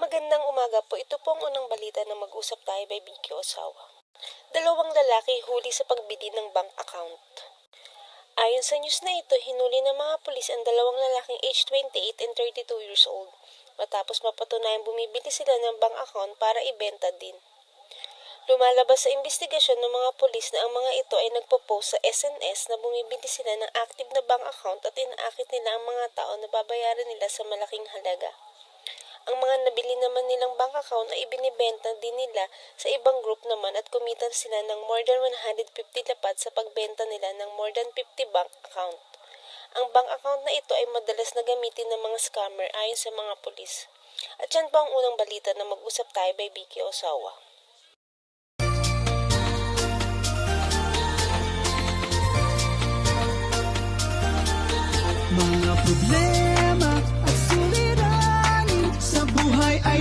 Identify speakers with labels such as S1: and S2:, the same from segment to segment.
S1: Magandang umaga po. Ito po ang unang balita na mag-usap tayo by Vicky Osawa. Dalawang lalaki huli sa pagbili ng bank account. Ayon sa news na ito, hinuli ng mga pulis ang dalawang lalaking age 28 and 32 years old matapos mapatunayang bumibili sila ng bank account para ibenta din. Lumalabas sa investigasyon ng mga pulis na ang mga ito ay nagpo-post sa SNS na bumibili sila ng active na bank account at inaakit nila ang mga tao na babayaran nila sa malaking halaga. Ang mga nabili naman nilang bank account ay ibinibenta din nila sa ibang group naman at kumita sila ng more than 150 lapad sa pagbenta nila ng more than 50 bank account. Ang bank account na ito ay madalas na gamitin ng mga scammer ayon sa mga pulis. At yan po ang unang balita na mag-usap tayo by Vicky Osawa.
S2: Mga problema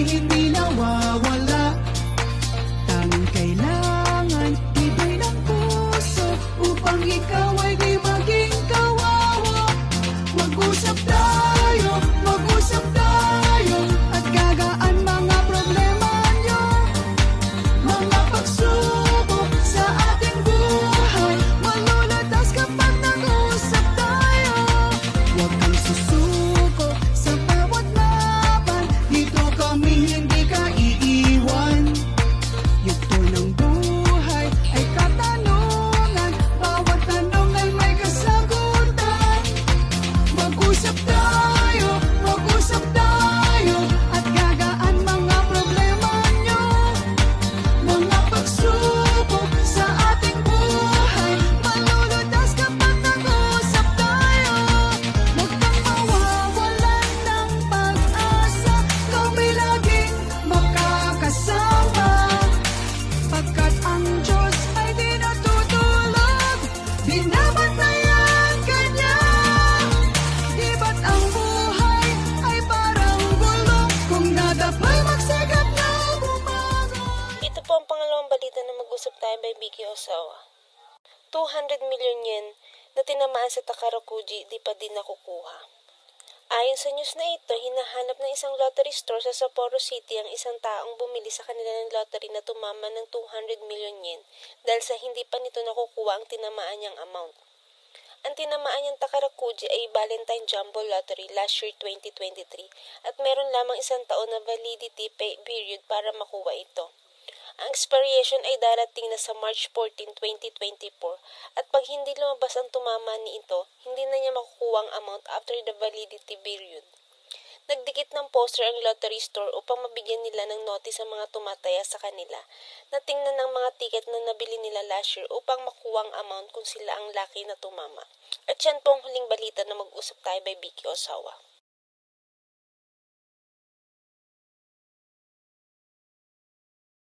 S1: You. Vicky Osawa. 200 million yen na tinamaan sa Takarakuji di pa din nakukuha. Ayon sa news na ito, hinahanap ng isang lottery store sa Sapporo City ang isang taong bumili sa kanila ng lottery na tumama ng 200 million yen dahil sa hindi pa nito nakukuha ang tinamaan niyang amount. Ang tinamaan niyang Takarakuji ay Valentine Jumbo Lottery last year 2023 at meron lamang isang taon na validity pe- period para makuha ito. Ang expiration ay darating na sa March 14, 2024 at pag hindi lumabas ang tumama ni ito, hindi na niya makukuha ang amount after the validity period. Nagdikit ng poster ang lottery store upang mabigyan nila ng notice ang mga tumataya sa kanila na tingnan ng mga ticket na nabili nila last year upang makuha ang amount kung sila ang lucky na tumama. At yan po ang huling balita na mag-usap tayo by Vicky Osawa.